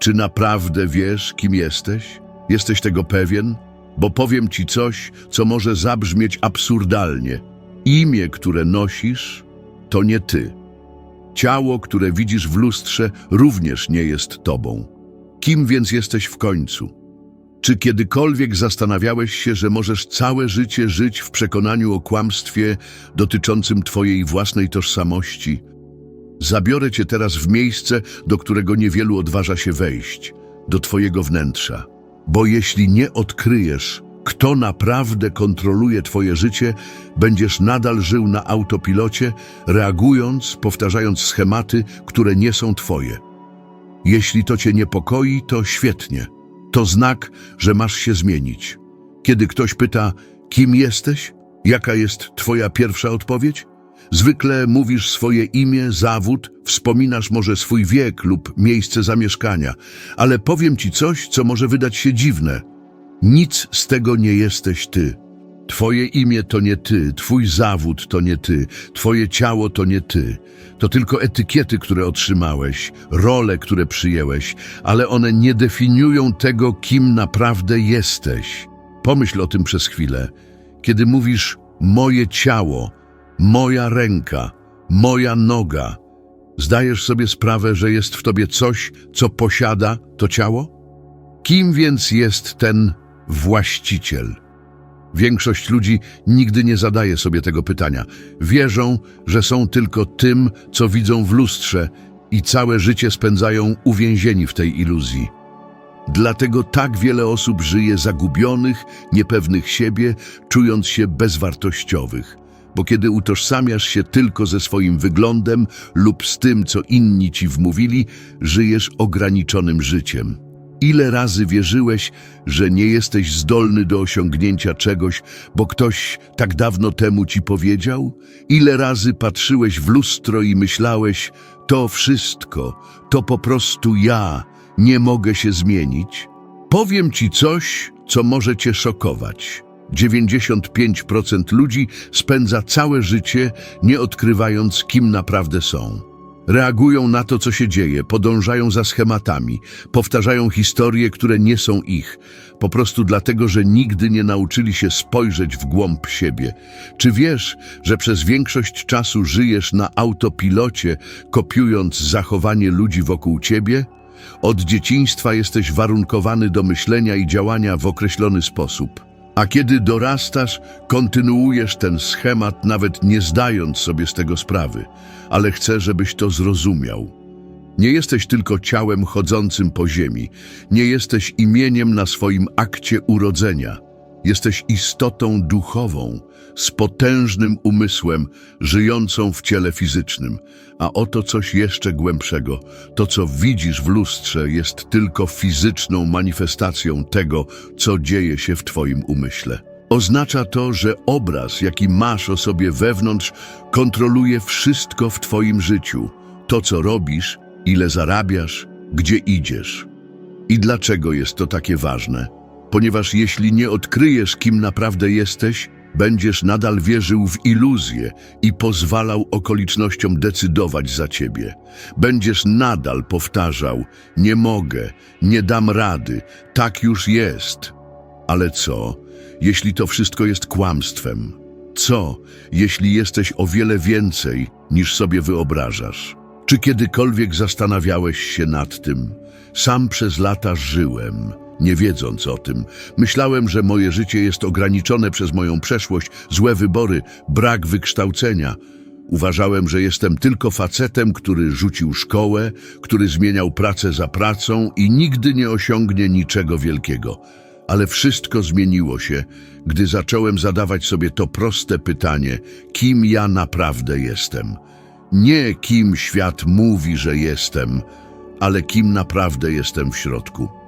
Czy naprawdę wiesz, kim jesteś? Jesteś tego pewien? Bo powiem ci coś, co może zabrzmieć absurdalnie. Imię, które nosisz, to nie ty. Ciało, które widzisz w lustrze, również nie jest tobą. Kim więc jesteś w końcu? Czy kiedykolwiek zastanawiałeś się, że możesz całe życie żyć w przekonaniu o kłamstwie dotyczącym twojej własnej tożsamości? Zabiorę cię teraz w miejsce, do którego niewielu odważa się wejść, do twojego wnętrza. Bo jeśli nie odkryjesz, kto naprawdę kontroluje twoje życie, będziesz nadal żył na autopilocie, reagując, powtarzając schematy, które nie są twoje. Jeśli to cię niepokoi, to świetnie. To znak, że masz się zmienić. Kiedy ktoś pyta, kim jesteś, jaka jest twoja pierwsza odpowiedź? Zwykle mówisz swoje imię, zawód, wspominasz może swój wiek lub miejsce zamieszkania, ale powiem ci coś, co może wydać się dziwne. Nic z tego nie jesteś ty. Twoje imię to nie ty, twój zawód to nie ty, twoje ciało to nie ty. To tylko etykiety, które otrzymałeś, role, które przyjęłeś, ale one nie definiują tego, kim naprawdę jesteś. Pomyśl o tym przez chwilę. Kiedy mówisz moje ciało, moja ręka, moja noga, zdajesz sobie sprawę, że jest w tobie coś, co posiada to ciało? Kim więc jest ten właściciel? Większość ludzi nigdy nie zadaje sobie tego pytania. Wierzą, że są tylko tym, co widzą w lustrze i całe życie spędzają uwięzieni w tej iluzji. Dlatego tak wiele osób żyje zagubionych, niepewnych siebie, czując się bezwartościowych. Bo kiedy utożsamiasz się tylko ze swoim wyglądem lub z tym, co inni ci wmówili, żyjesz ograniczonym życiem. Ile razy wierzyłeś, że nie jesteś zdolny do osiągnięcia czegoś, bo ktoś tak dawno temu ci powiedział? Ile razy patrzyłeś w lustro i myślałeś, to wszystko, to po prostu ja, nie mogę się zmienić? Powiem ci coś, co może cię szokować. 95% ludzi spędza całe życie nie odkrywając, kim naprawdę są. Reagują na to, co się dzieje, podążają za schematami, powtarzają historie, które nie są ich, po prostu dlatego, że nigdy nie nauczyli się spojrzeć w głąb siebie. Czy wiesz, że przez większość czasu żyjesz na autopilocie, kopiując zachowanie ludzi wokół ciebie? Od dzieciństwa jesteś warunkowany do myślenia i działania w określony sposób. A kiedy dorastasz, kontynuujesz ten schemat, nawet nie zdając sobie z tego sprawy, ale chcę, żebyś to zrozumiał. Nie jesteś tylko ciałem chodzącym po ziemi, nie jesteś imieniem na swoim akcie urodzenia. Jesteś istotą duchową, z potężnym umysłem, żyjącą w ciele fizycznym. A oto coś jeszcze głębszego. To, co widzisz w lustrze, jest tylko fizyczną manifestacją tego, co dzieje się w Twoim umyśle. Oznacza to, że obraz, jaki masz o sobie wewnątrz, kontroluje wszystko w Twoim życiu. To, co robisz, ile zarabiasz, gdzie idziesz. I dlaczego jest to takie ważne? Ponieważ jeśli nie odkryjesz, kim naprawdę jesteś, będziesz nadal wierzył w iluzję i pozwalał okolicznościom decydować za ciebie. Będziesz nadal powtarzał: Nie mogę, nie dam rady, tak już jest. Ale co, jeśli to wszystko jest kłamstwem? Co, jeśli jesteś o wiele więcej niż sobie wyobrażasz? Czy kiedykolwiek zastanawiałeś się nad tym? Sam przez lata żyłem, nie wiedząc o tym. Myślałem, że moje życie jest ograniczone przez moją przeszłość, złe wybory, brak wykształcenia. Uważałem, że jestem tylko facetem, który rzucił szkołę, który zmieniał pracę za pracą i nigdy nie osiągnie niczego wielkiego. Ale wszystko zmieniło się, gdy zacząłem zadawać sobie to proste pytanie, kim ja naprawdę jestem. Nie kim świat mówi, że jestem, ale kim naprawdę jestem w środku.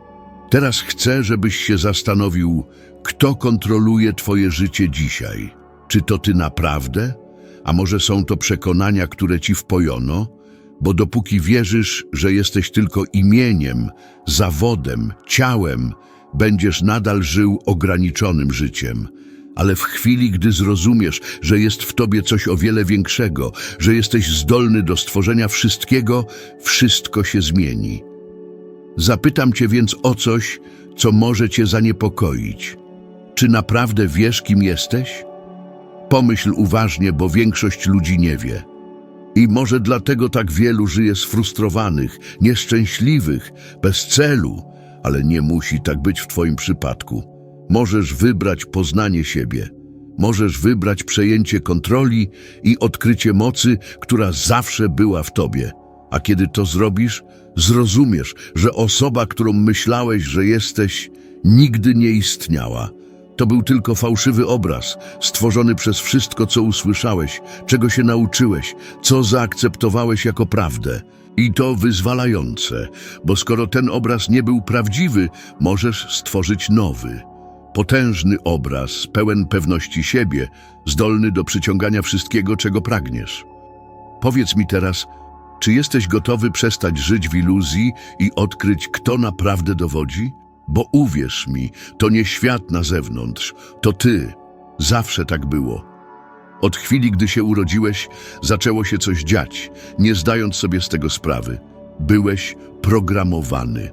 Teraz chcę, żebyś się zastanowił, kto kontroluje Twoje życie dzisiaj. Czy to Ty naprawdę? A może są to przekonania, które Ci wpojono? Bo dopóki wierzysz, że jesteś tylko imieniem, zawodem, ciałem, będziesz nadal żył ograniczonym życiem. Ale w chwili, gdy zrozumiesz, że jest w tobie coś o wiele większego, że jesteś zdolny do stworzenia wszystkiego, wszystko się zmieni. Zapytam cię więc o coś, co może cię zaniepokoić. Czy naprawdę wiesz, kim jesteś? Pomyśl uważnie, bo większość ludzi nie wie. I może dlatego tak wielu żyje sfrustrowanych, nieszczęśliwych, bez celu, ale nie musi tak być w Twoim przypadku. Możesz wybrać poznanie siebie. Możesz wybrać przejęcie kontroli i odkrycie mocy, która zawsze była w Tobie. A kiedy to zrobisz, zrozumiesz, że osoba, którą myślałeś, że jesteś, nigdy nie istniała. To był tylko fałszywy obraz, stworzony przez wszystko, co usłyszałeś, czego się nauczyłeś, co zaakceptowałeś jako prawdę. I to wyzwalające, bo skoro ten obraz nie był prawdziwy, możesz stworzyć nowy. Potężny obraz, pełen pewności siebie, zdolny do przyciągania wszystkiego, czego pragniesz. Powiedz mi teraz, czy jesteś gotowy przestać żyć w iluzji i odkryć, kto naprawdę dowodzi? Bo uwierz mi, to nie świat na zewnątrz, to ty. Zawsze tak było. Od chwili, gdy się urodziłeś, zaczęło się coś dziać, nie zdając sobie z tego sprawy. Byłeś programowany.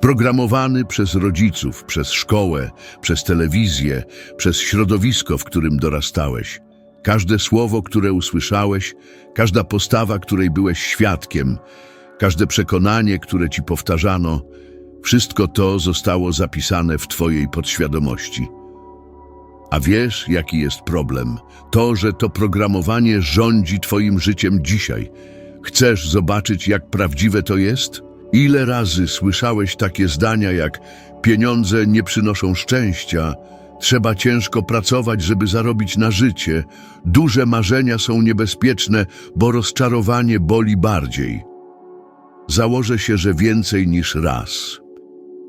Programowany przez rodziców, przez szkołę, przez telewizję, przez środowisko, w którym dorastałeś. Każde słowo, które usłyszałeś, każda postawa, której byłeś świadkiem, każde przekonanie, które ci powtarzano, wszystko to zostało zapisane w twojej podświadomości. A wiesz, jaki jest problem? To, że to programowanie rządzi twoim życiem dzisiaj. Chcesz zobaczyć, jak prawdziwe to jest? Ile razy słyszałeś takie zdania jak pieniądze nie przynoszą szczęścia, trzeba ciężko pracować, żeby zarobić na życie, duże marzenia są niebezpieczne, bo rozczarowanie boli bardziej. Założę się, że więcej niż raz.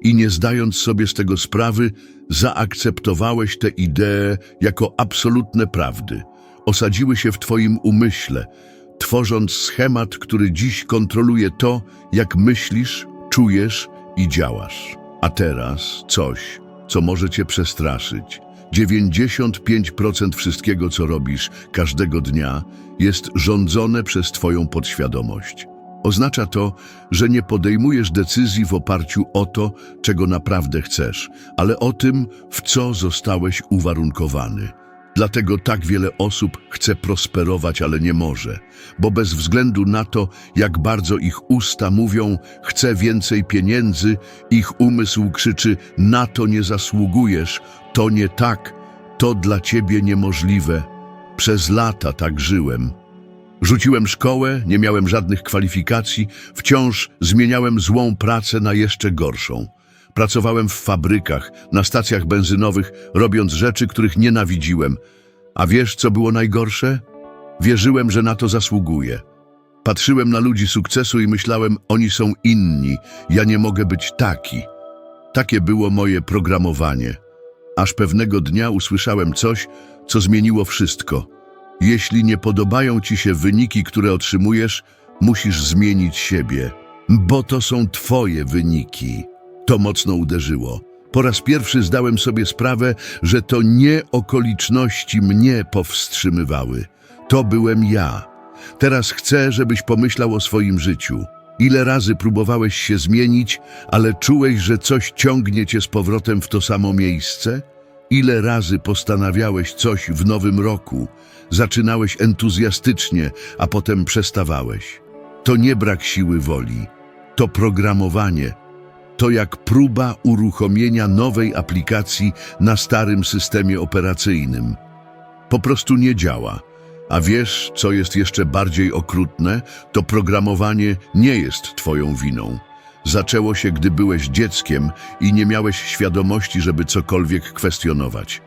I nie zdając sobie z tego sprawy, zaakceptowałeś te idee jako absolutne prawdy. Osadziły się w twoim umyśle, tworząc schemat, który dziś kontroluje to, jak myślisz, czujesz i działasz. A teraz coś, co może cię przestraszyć. 95% wszystkiego, co robisz każdego dnia, jest rządzone przez twoją podświadomość. Oznacza to, że nie podejmujesz decyzji w oparciu o to, czego naprawdę chcesz, ale o tym, w co zostałeś uwarunkowany. Dlatego tak wiele osób chce prosperować, ale nie może, bo bez względu na to, jak bardzo ich usta mówią, chcę więcej pieniędzy, ich umysł krzyczy, na to nie zasługujesz, to nie tak, to dla ciebie niemożliwe. Przez lata tak żyłem. Rzuciłem szkołę, nie miałem żadnych kwalifikacji, wciąż zmieniałem złą pracę na jeszcze gorszą. Pracowałem w fabrykach, na stacjach benzynowych, robiąc rzeczy, których nienawidziłem. A wiesz, co było najgorsze? Wierzyłem, że na to zasługuję. Patrzyłem na ludzi sukcesu i myślałem, oni są inni, ja nie mogę być taki. Takie było moje programowanie. Aż pewnego dnia usłyszałem coś, co zmieniło wszystko. Jeśli nie podobają ci się wyniki, które otrzymujesz, musisz zmienić siebie, bo to są twoje wyniki. To mocno uderzyło. Po raz pierwszy zdałem sobie sprawę, że to nie okoliczności mnie powstrzymywały. To byłem ja. Teraz chcę, żebyś pomyślał o swoim życiu. Ile razy próbowałeś się zmienić, ale czułeś, że coś ciągnie cię z powrotem w to samo miejsce? Ile razy postanawiałeś coś w nowym roku, zaczynałeś entuzjastycznie, a potem przestawałeś? To nie brak siły woli, to programowanie. To jak próba uruchomienia nowej aplikacji na starym systemie operacyjnym. Po prostu nie działa. A wiesz, co jest jeszcze bardziej okrutne? To programowanie nie jest twoją winą. Zaczęło się, gdy byłeś dzieckiem i nie miałeś świadomości, żeby cokolwiek kwestionować.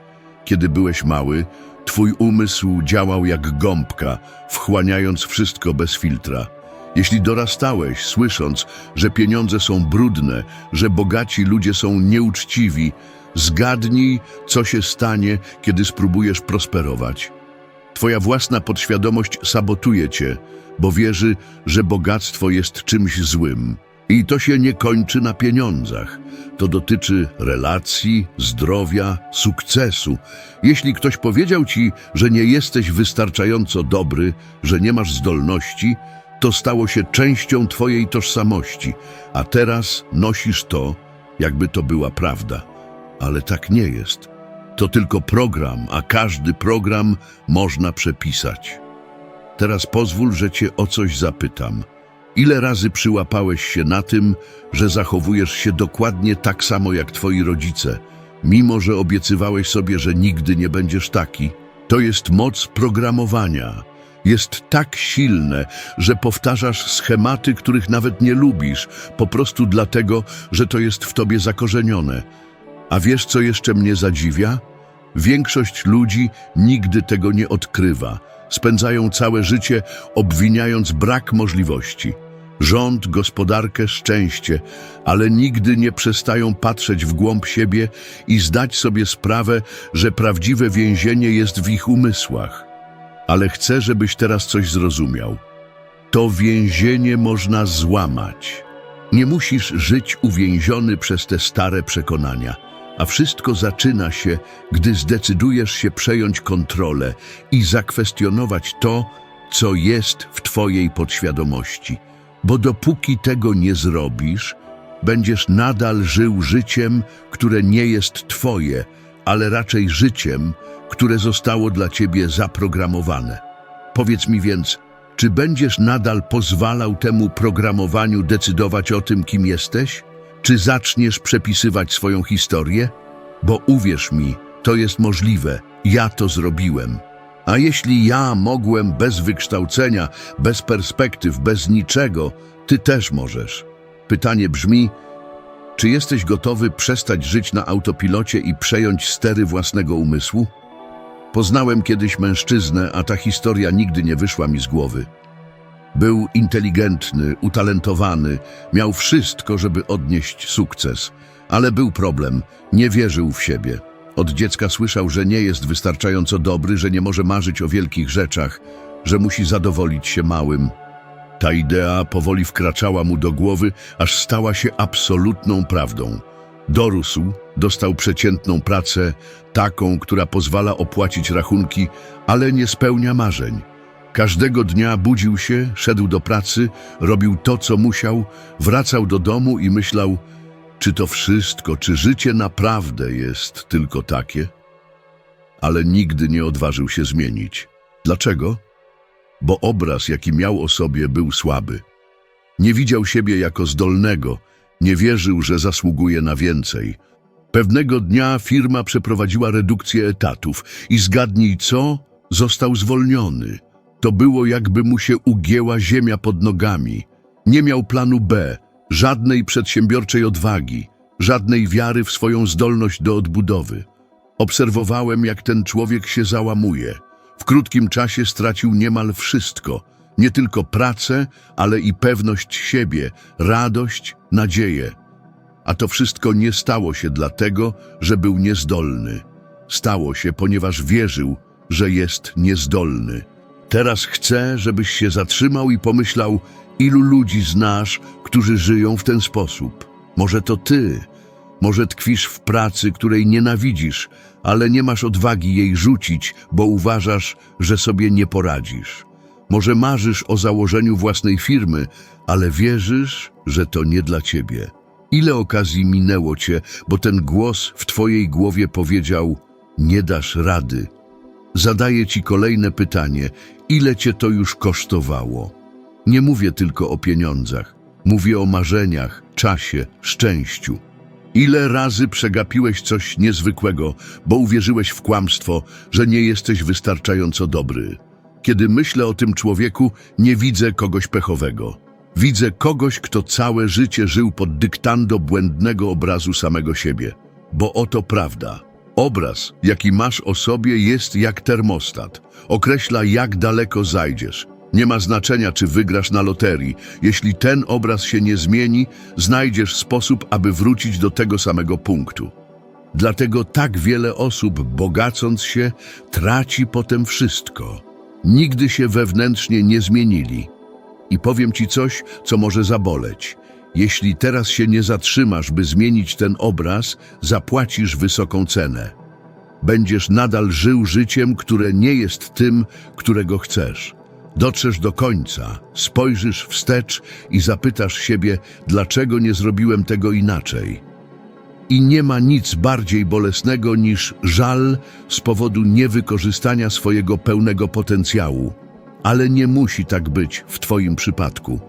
Kiedy byłeś mały, twój umysł działał jak gąbka, wchłaniając wszystko bez filtra. Jeśli dorastałeś, słysząc, że pieniądze są brudne, że bogaci ludzie są nieuczciwi, zgadnij, co się stanie, kiedy spróbujesz prosperować. Twoja własna podświadomość sabotuje cię, bo wierzy, że bogactwo jest czymś złym. I to się nie kończy na pieniądzach. To dotyczy relacji, zdrowia, sukcesu. Jeśli ktoś powiedział ci, że nie jesteś wystarczająco dobry, że nie masz zdolności, To stało się częścią twojej tożsamości, a teraz nosisz to, jakby to była prawda. Ale tak nie jest. To tylko program, a każdy program można przepisać. Teraz pozwól, że cię o coś zapytam. Ile razy przyłapałeś się na tym, że zachowujesz się dokładnie tak samo jak twoi rodzice, mimo że obiecywałeś sobie, że nigdy nie będziesz taki? To jest moc programowania. Jest tak silne, że powtarzasz schematy, których nawet nie lubisz, po prostu dlatego, że to jest w tobie zakorzenione. A wiesz, co jeszcze mnie zadziwia? Większość ludzi nigdy tego nie odkrywa. Spędzają całe życie obwiniając brak możliwości. Rząd, gospodarkę, szczęście, ale nigdy nie przestają patrzeć w głąb siebie i zdać sobie sprawę, że prawdziwe więzienie jest w ich umysłach. Ale chcę, żebyś teraz coś zrozumiał. To więzienie można złamać. Nie musisz żyć uwięziony przez te stare przekonania, a wszystko zaczyna się, gdy zdecydujesz się przejąć kontrolę i zakwestionować to, co jest w Twojej podświadomości. Bo dopóki tego nie zrobisz, będziesz nadal żył życiem, które nie jest Twoje, ale raczej życiem, które zostało dla Ciebie zaprogramowane. Powiedz mi więc, czy będziesz nadal pozwalał temu programowaniu decydować o tym, kim jesteś? Czy zaczniesz przepisywać swoją historię? Bo uwierz mi, to jest możliwe. Ja to zrobiłem. A jeśli ja mogłem bez wykształcenia, bez perspektyw, bez niczego, ty też możesz. Pytanie brzmi, czy jesteś gotowy przestać żyć na autopilocie i przejąć stery własnego umysłu? Poznałem kiedyś mężczyznę, a ta historia nigdy nie wyszła mi z głowy. Był inteligentny, utalentowany, miał wszystko, żeby odnieść sukces, ale był problem, nie wierzył w siebie. Od dziecka słyszał, że nie jest wystarczająco dobry, że nie może marzyć o wielkich rzeczach, że musi zadowolić się małym. Ta idea powoli wkraczała mu do głowy, aż stała się absolutną prawdą. Dorósł, dostał przeciętną pracę, taką, która pozwala opłacić rachunki, ale nie spełnia marzeń. Każdego dnia budził się, szedł do pracy, robił to, co musiał, wracał do domu i myślał, czy to wszystko, czy życie naprawdę jest tylko takie? Ale nigdy nie odważył się zmienić. Dlaczego? Bo obraz, jaki miał o sobie, był słaby. Nie widział siebie jako zdolnego, nie wierzył, że zasługuje na więcej. Pewnego dnia firma przeprowadziła redukcję etatów i zgadnij co? Został zwolniony. To było jakby mu się ugięła ziemia pod nogami. Nie miał planu B, żadnej przedsiębiorczej odwagi, żadnej wiary w swoją zdolność do odbudowy. Obserwowałem, jak ten człowiek się załamuje. W krótkim czasie stracił niemal wszystko. Nie tylko pracę, ale i pewność siebie, radość, nadzieję. A to wszystko nie stało się dlatego, że był niezdolny. Stało się, ponieważ wierzył, że jest niezdolny. Teraz chcę, żebyś się zatrzymał i pomyślał, ilu ludzi znasz, którzy żyją w ten sposób. Może to ty, może tkwisz w pracy, której nienawidzisz, ale nie masz odwagi jej rzucić, bo uważasz, że sobie nie poradzisz. Może marzysz o założeniu własnej firmy, ale wierzysz, że to nie dla ciebie. Ile okazji minęło cię, bo ten głos w twojej głowie powiedział: Nie dasz rady. Zadaję ci kolejne pytanie: ile cię to już kosztowało? Nie mówię tylko o pieniądzach, mówię o marzeniach, czasie, szczęściu. Ile razy przegapiłeś coś niezwykłego, bo uwierzyłeś w kłamstwo, że nie jesteś wystarczająco dobry? Kiedy myślę o tym człowieku, nie widzę kogoś pechowego. Widzę kogoś, kto całe życie żył pod dyktando błędnego obrazu samego siebie. Bo oto prawda. Obraz, jaki masz o sobie, jest jak termostat. Określa, jak daleko zajdziesz. Nie ma znaczenia, czy wygrasz na loterii. Jeśli ten obraz się nie zmieni, znajdziesz sposób, aby wrócić do tego samego punktu. Dlatego tak wiele osób, bogacąc się, traci potem wszystko. Nigdy się wewnętrznie nie zmienili. I powiem ci coś, co może zaboleć. Jeśli teraz się nie zatrzymasz, by zmienić ten obraz, zapłacisz wysoką cenę. Będziesz nadal żył życiem, które nie jest tym, którego chcesz. Dotrzesz do końca, spojrzysz wstecz i zapytasz siebie, dlaczego nie zrobiłem tego inaczej. I nie ma nic bardziej bolesnego niż żal z powodu niewykorzystania swojego pełnego potencjału. Ale nie musi tak być w Twoim przypadku.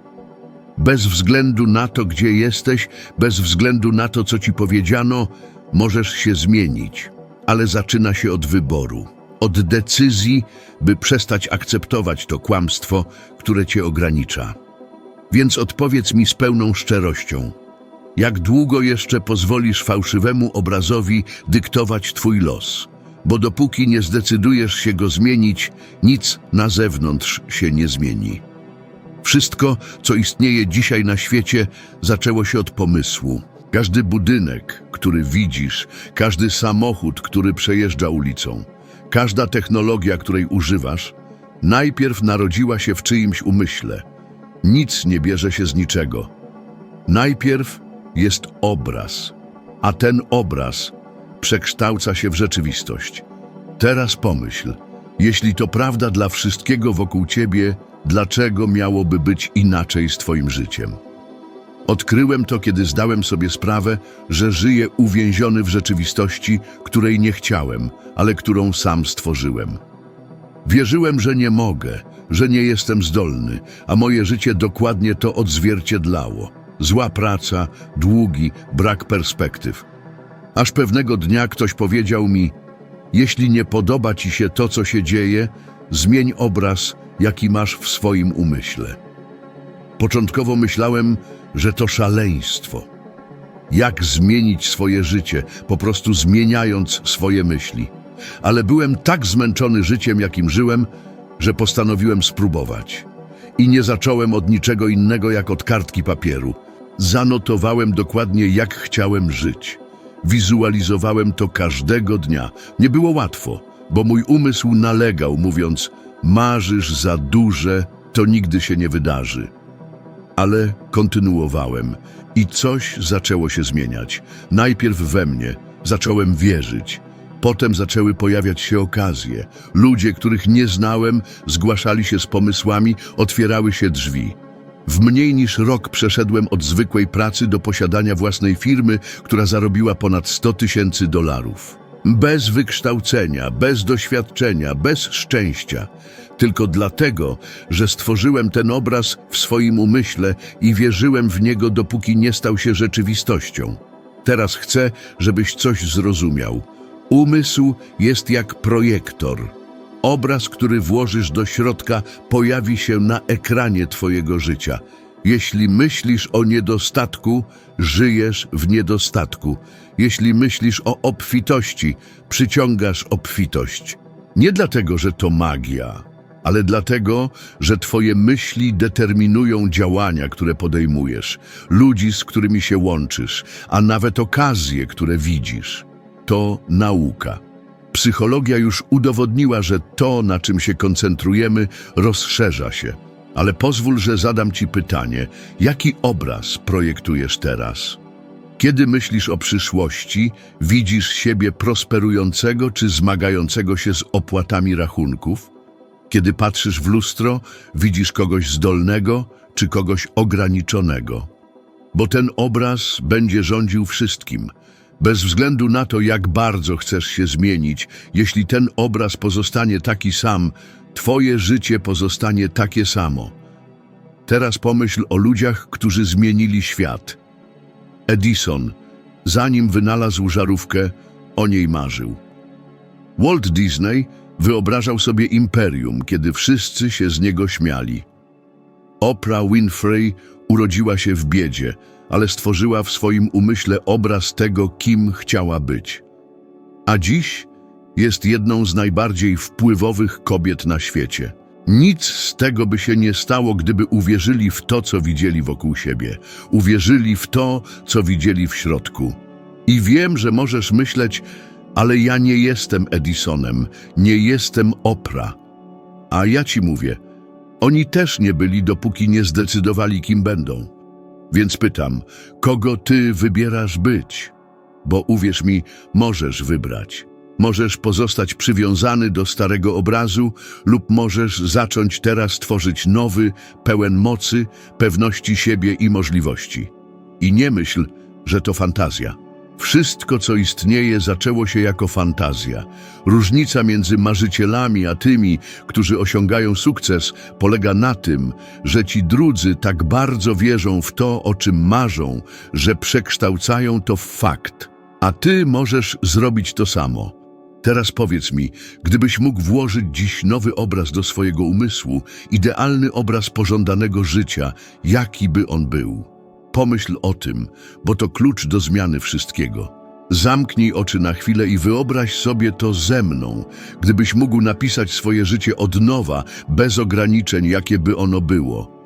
Bez względu na to, gdzie jesteś, bez względu na to, co ci powiedziano, możesz się zmienić, ale zaczyna się od wyboru, od decyzji, by przestać akceptować to kłamstwo, które cię ogranicza. Więc odpowiedz mi z pełną szczerością. Jak długo jeszcze pozwolisz fałszywemu obrazowi dyktować twój los? Bo dopóki nie zdecydujesz się go zmienić, nic na zewnątrz się nie zmieni. Wszystko, co istnieje dzisiaj na świecie, zaczęło się od pomysłu. Każdy budynek, który widzisz, każdy samochód, który przejeżdża ulicą, każda technologia, której używasz, najpierw narodziła się w czyimś umyśle. Nic nie bierze się z niczego. Najpierw jest obraz, a ten obraz przekształca się w rzeczywistość. Teraz pomyśl, jeśli to prawda dla wszystkiego wokół ciebie, dlaczego miałoby być inaczej z twoim życiem? Odkryłem to, kiedy zdałem sobie sprawę, że żyję uwięziony w rzeczywistości, której nie chciałem, ale którą sam stworzyłem. Wierzyłem, że nie mogę, że nie jestem zdolny, a moje życie dokładnie to odzwierciedlało. Zła praca, długi, brak perspektyw. Aż pewnego dnia ktoś powiedział mi: Jeśli nie podoba ci się to, co się dzieje, zmień obraz, jaki masz w swoim umyśle. Początkowo myślałem, że to szaleństwo. Jak zmienić swoje życie, po prostu zmieniając swoje myśli. Ale byłem tak zmęczony życiem, jakim żyłem, że postanowiłem spróbować. I nie zacząłem od niczego innego jak od kartki papieru. Zanotowałem dokładnie, jak chciałem żyć. Wizualizowałem to każdego dnia. Nie było łatwo, bo mój umysł nalegał, mówiąc: Marzysz za duże, to nigdy się nie wydarzy. Ale kontynuowałem i coś zaczęło się zmieniać. Najpierw we mnie zacząłem wierzyć. Potem zaczęły pojawiać się okazje. Ludzie, których nie znałem, zgłaszali się z pomysłami, otwierały się drzwi. W mniej niż rok przeszedłem od zwykłej pracy do posiadania własnej firmy, która zarobiła ponad 100 tysięcy dolarów. Bez wykształcenia, bez doświadczenia, bez szczęścia. Tylko dlatego, że stworzyłem ten obraz w swoim umyśle i wierzyłem w niego, dopóki nie stał się rzeczywistością. Teraz chcę, żebyś coś zrozumiał. Umysł jest jak projektor. Obraz, który włożysz do środka, pojawi się na ekranie Twojego życia. Jeśli myślisz o niedostatku, żyjesz w niedostatku. Jeśli myślisz o obfitości, przyciągasz obfitość. Nie dlatego, że to magia, ale dlatego, że Twoje myśli determinują działania, które podejmujesz, ludzi, z którymi się łączysz, a nawet okazje, które widzisz. To nauka. Psychologia już udowodniła, że to, na czym się koncentrujemy, rozszerza się. Ale pozwól, że zadam Ci pytanie: jaki obraz projektujesz teraz? Kiedy myślisz o przyszłości, widzisz siebie prosperującego czy zmagającego się z opłatami rachunków? Kiedy patrzysz w lustro, widzisz kogoś zdolnego czy kogoś ograniczonego? Bo ten obraz będzie rządził wszystkim. Bez względu na to, jak bardzo chcesz się zmienić, jeśli ten obraz pozostanie taki sam, twoje życie pozostanie takie samo. Teraz pomyśl o ludziach, którzy zmienili świat. Edison, zanim wynalazł żarówkę, o niej marzył. Walt Disney wyobrażał sobie imperium, kiedy wszyscy się z niego śmiali. Oprah Winfrey urodziła się w biedzie, ale stworzyła w swoim umyśle obraz tego, kim chciała być. A dziś jest jedną z najbardziej wpływowych kobiet na świecie. Nic z tego by się nie stało, gdyby uwierzyli w to, co widzieli wokół siebie. Uwierzyli w to, co widzieli w środku. I wiem, że możesz myśleć, ale ja nie jestem Edisonem, nie jestem Oprah. A ja ci mówię, oni też nie byli, dopóki nie zdecydowali, kim będą. Więc pytam, kogo ty wybierasz być? Bo uwierz mi, możesz wybrać. Możesz pozostać przywiązany do starego obrazu lub możesz zacząć teraz tworzyć nowy, pełen mocy, pewności siebie i możliwości. I nie myśl, że to fantazja. Wszystko, co istnieje, zaczęło się jako fantazja. Różnica między marzycielami a tymi, którzy osiągają sukces, polega na tym, że ci drudzy tak bardzo wierzą w to, o czym marzą, że przekształcają to w fakt. A ty możesz zrobić to samo. Teraz powiedz mi, gdybyś mógł włożyć dziś nowy obraz do swojego umysłu, idealny obraz pożądanego życia, jaki by on był? Pomyśl o tym, bo to klucz do zmiany wszystkiego. Zamknij oczy na chwilę i wyobraź sobie to ze mną, gdybyś mógł napisać swoje życie od nowa, bez ograniczeń, jakie by ono było.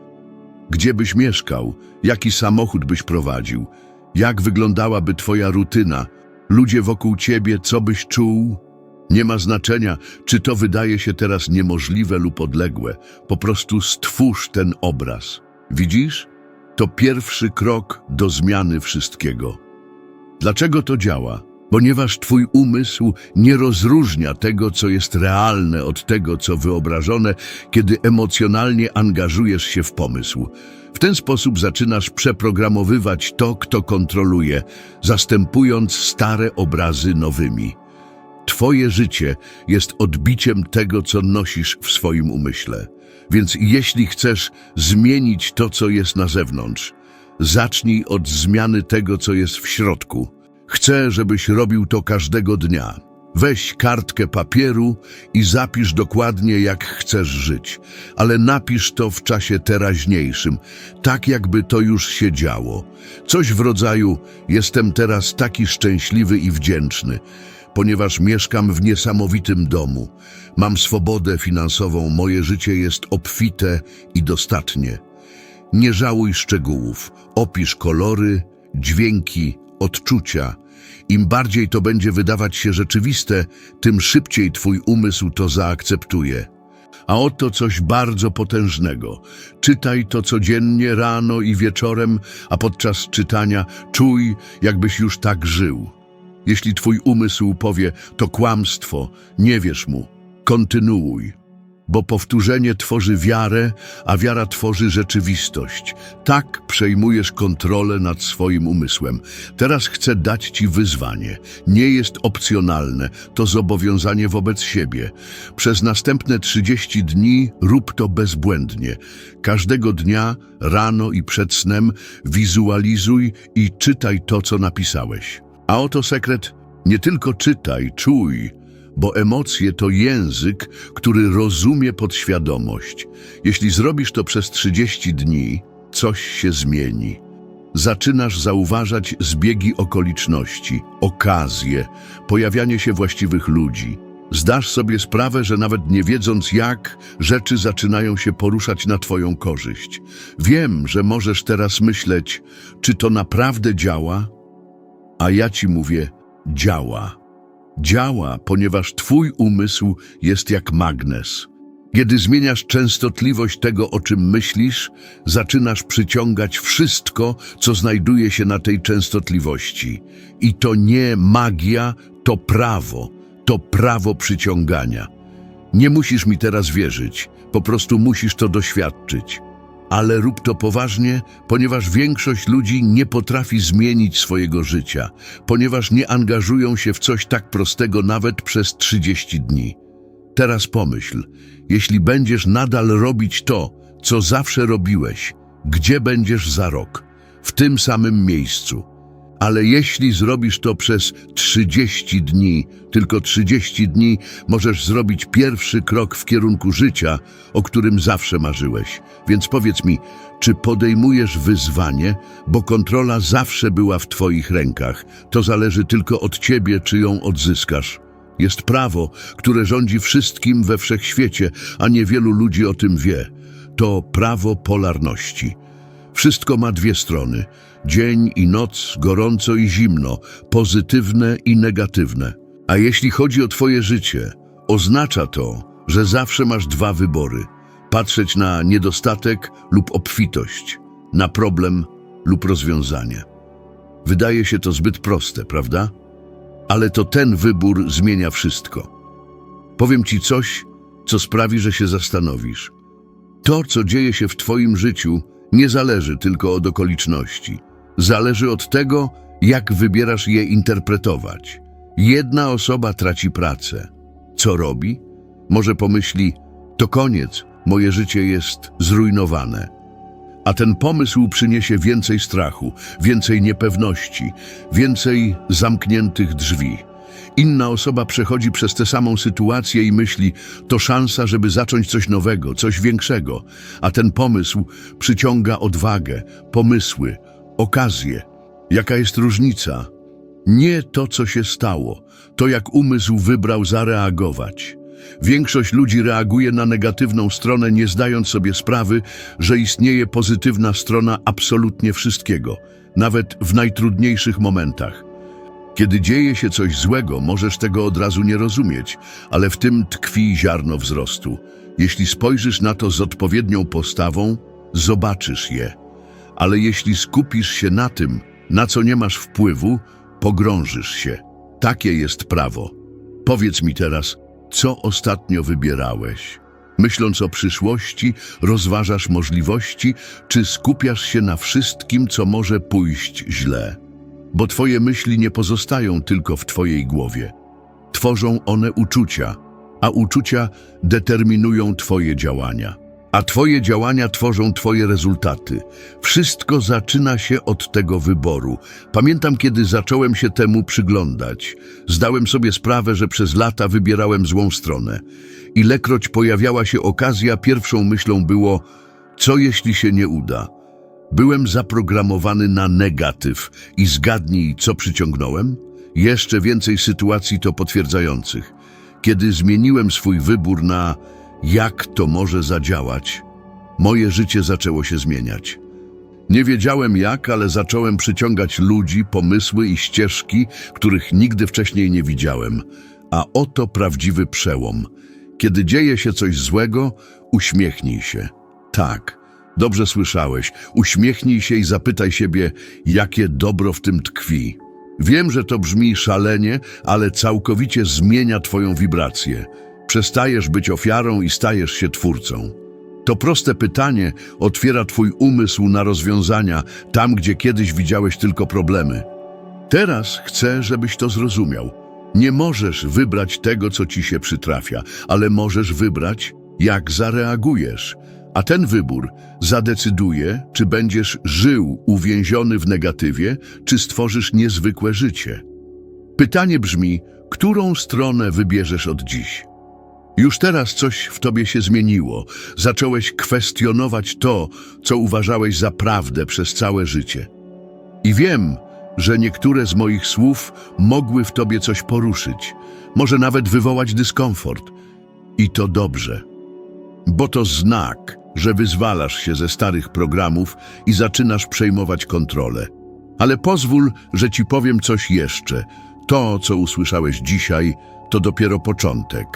Gdzie byś mieszkał? Jaki samochód byś prowadził? Jak wyglądałaby twoja rutyna? Ludzie wokół ciebie, co byś czuł? Nie ma znaczenia, czy to wydaje się teraz niemożliwe lub odległe. Po prostu stwórz ten obraz. Widzisz? To pierwszy krok do zmiany wszystkiego. Dlaczego to działa? Ponieważ twój umysł nie rozróżnia tego, co jest realne od tego, co wyobrażone, kiedy emocjonalnie angażujesz się w pomysł. W ten sposób zaczynasz przeprogramowywać to, kto kontroluje, zastępując stare obrazy nowymi. Twoje życie jest odbiciem tego, co nosisz w swoim umyśle. Więc jeśli chcesz zmienić to, co jest na zewnątrz, zacznij od zmiany tego, co jest w środku. Chcę, żebyś robił to każdego dnia. Weź kartkę papieru i zapisz dokładnie, jak chcesz żyć, ale napisz to w czasie teraźniejszym, tak jakby to już się działo. Coś w rodzaju: Jestem teraz taki szczęśliwy i wdzięczny ponieważ mieszkam w niesamowitym domu. Mam swobodę finansową, moje życie jest obfite i dostatnie. Nie żałuj szczegółów, opisz kolory, dźwięki, odczucia. Im bardziej to będzie wydawać się rzeczywiste, tym szybciej twój umysł to zaakceptuje. A oto coś bardzo potężnego. Czytaj to codziennie rano i wieczorem, a podczas czytania czuj, jakbyś już tak żył. Jeśli twój umysł powie, to kłamstwo, nie wierz mu. Kontynuuj. Bo powtórzenie tworzy wiarę, a wiara tworzy rzeczywistość. Tak przejmujesz kontrolę nad swoim umysłem. Teraz chcę dać ci wyzwanie. Nie jest opcjonalne, to zobowiązanie wobec siebie. Przez następne 30 dni rób to bezbłędnie. Każdego dnia, rano i przed snem, wizualizuj i czytaj to, co napisałeś. A oto sekret, nie tylko czytaj, czuj, bo emocje to język, który rozumie podświadomość. Jeśli zrobisz to przez 30 dni, coś się zmieni. Zaczynasz zauważać zbiegi okoliczności, okazje, pojawianie się właściwych ludzi. Zdasz sobie sprawę, że nawet nie wiedząc jak, rzeczy zaczynają się poruszać na Twoją korzyść. Wiem, że możesz teraz myśleć, czy to naprawdę działa? A ja ci mówię, działa. Działa, ponieważ twój umysł jest jak magnes. Kiedy zmieniasz częstotliwość tego, o czym myślisz, zaczynasz przyciągać wszystko, co znajduje się na tej częstotliwości. I to nie magia, to prawo, to prawo przyciągania. Nie musisz mi teraz wierzyć, po prostu musisz to doświadczyć. Ale rób to poważnie, ponieważ większość ludzi nie potrafi zmienić swojego życia, ponieważ nie angażują się w coś tak prostego nawet przez 30 dni. Teraz pomyśl, jeśli będziesz nadal robić to, co zawsze robiłeś, gdzie będziesz za rok? W tym samym miejscu. Ale jeśli zrobisz to przez 30 dni, tylko 30 dni, możesz zrobić pierwszy krok w kierunku życia, o którym zawsze marzyłeś. Więc powiedz mi, czy podejmujesz wyzwanie, bo kontrola zawsze była w Twoich rękach. To zależy tylko od Ciebie, czy ją odzyskasz. Jest prawo, które rządzi wszystkim we wszechświecie, a niewielu ludzi o tym wie. To prawo polarności. Wszystko ma dwie strony. Dzień i noc, gorąco i zimno, pozytywne i negatywne. A jeśli chodzi o Twoje życie, oznacza to, że zawsze masz dwa wybory. Patrzeć na niedostatek lub obfitość, na problem lub rozwiązanie. Wydaje się to zbyt proste, prawda? Ale to ten wybór zmienia wszystko. Powiem ci coś, co sprawi, że się zastanowisz. To, co dzieje się w Twoim życiu, nie zależy tylko od okoliczności. Zależy od tego, jak wybierasz je interpretować. Jedna osoba traci pracę. Co robi? Może pomyśli, to koniec, moje życie jest zrujnowane. A ten pomysł przyniesie więcej strachu, więcej niepewności, więcej zamkniętych drzwi. Inna osoba przechodzi przez tę samą sytuację i myśli, to szansa, żeby zacząć coś nowego, coś większego. A ten pomysł przyciąga odwagę, pomysły, okazje. Jaka jest różnica? Nie to, co się stało, to jak umysł wybrał zareagować. Większość ludzi reaguje na negatywną stronę, nie zdając sobie sprawy, że istnieje pozytywna strona absolutnie wszystkiego, nawet w najtrudniejszych momentach. Kiedy dzieje się coś złego, możesz tego od razu nie rozumieć, ale w tym tkwi ziarno wzrostu. Jeśli spojrzysz na to z odpowiednią postawą, zobaczysz je. Ale jeśli skupisz się na tym, na co nie masz wpływu, pogrążysz się. Takie jest prawo. Powiedz mi teraz, co ostatnio wybierałeś? Myśląc o przyszłości, rozważasz możliwości, czy skupiasz się na wszystkim, co może pójść źle? Bo twoje myśli nie pozostają tylko w twojej głowie. Tworzą one uczucia, a uczucia determinują twoje działania. A twoje działania tworzą twoje rezultaty. Wszystko zaczyna się od tego wyboru. Pamiętam, kiedy zacząłem się temu przyglądać. Zdałem sobie sprawę, że przez lata wybierałem złą stronę. Ilekroć pojawiała się okazja, pierwszą myślą było, co jeśli się nie uda? Byłem zaprogramowany na negatyw i zgadnij, co przyciągnąłem? Jeszcze więcej sytuacji to potwierdzających. Kiedy zmieniłem swój wybór na jak to może zadziałać, moje życie zaczęło się zmieniać. Nie wiedziałem jak, ale zacząłem przyciągać ludzi, pomysły i ścieżki, których nigdy wcześniej nie widziałem. A oto prawdziwy przełom. Kiedy dzieje się coś złego, uśmiechnij się. Tak, dobrze słyszałeś. Uśmiechnij się i zapytaj siebie, jakie dobro w tym tkwi. Wiem, że to brzmi szalenie, ale całkowicie zmienia twoją wibrację. Przestajesz być ofiarą i stajesz się twórcą. To proste pytanie otwiera twój umysł na rozwiązania tam, gdzie kiedyś widziałeś tylko problemy. Teraz chcę, żebyś to zrozumiał. Nie możesz wybrać tego, co ci się przytrafia, ale możesz wybrać, jak zareagujesz. A ten wybór zadecyduje, czy będziesz żył uwięziony w negatywie, czy stworzysz niezwykłe życie. Pytanie brzmi, którą stronę wybierzesz od dziś? Już teraz coś w tobie się zmieniło. Zacząłeś kwestionować to, co uważałeś za prawdę przez całe życie. I wiem, że niektóre z moich słów mogły w tobie coś poruszyć, może nawet wywołać dyskomfort. I to dobrze, bo to znak, że wyzwalasz się ze starych programów i zaczynasz przejmować kontrolę. Ale pozwól, że ci powiem coś jeszcze. To, co usłyszałeś dzisiaj, to dopiero początek.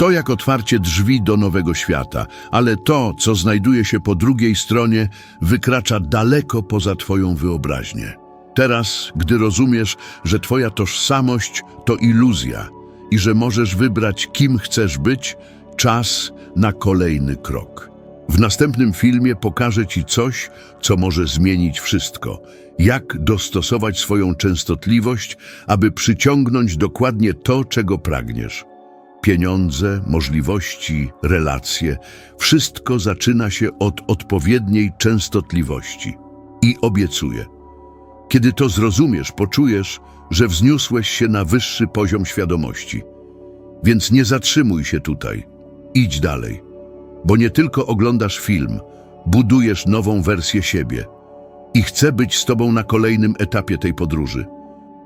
To jak otwarcie drzwi do nowego świata, ale to, co znajduje się po drugiej stronie, wykracza daleko poza Twoją wyobraźnię. Teraz, gdy rozumiesz, że Twoja tożsamość to iluzja i że możesz wybrać, kim chcesz być, czas na kolejny krok. W następnym filmie pokażę Ci coś, co może zmienić wszystko. Jak dostosować swoją częstotliwość, aby przyciągnąć dokładnie to, czego pragniesz. Pieniądze, możliwości, relacje wszystko zaczyna się od odpowiedniej częstotliwości. I obiecuję, kiedy to zrozumiesz, poczujesz, że wzniósłeś się na wyższy poziom świadomości. Więc nie zatrzymuj się tutaj. Idź dalej, bo nie tylko oglądasz film, budujesz nową wersję siebie. I chcę być z Tobą na kolejnym etapie tej podróży.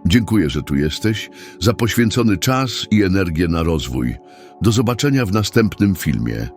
Dziękuję, że tu jesteś, za poświęcony czas i energię na rozwój. Do zobaczenia w następnym filmie.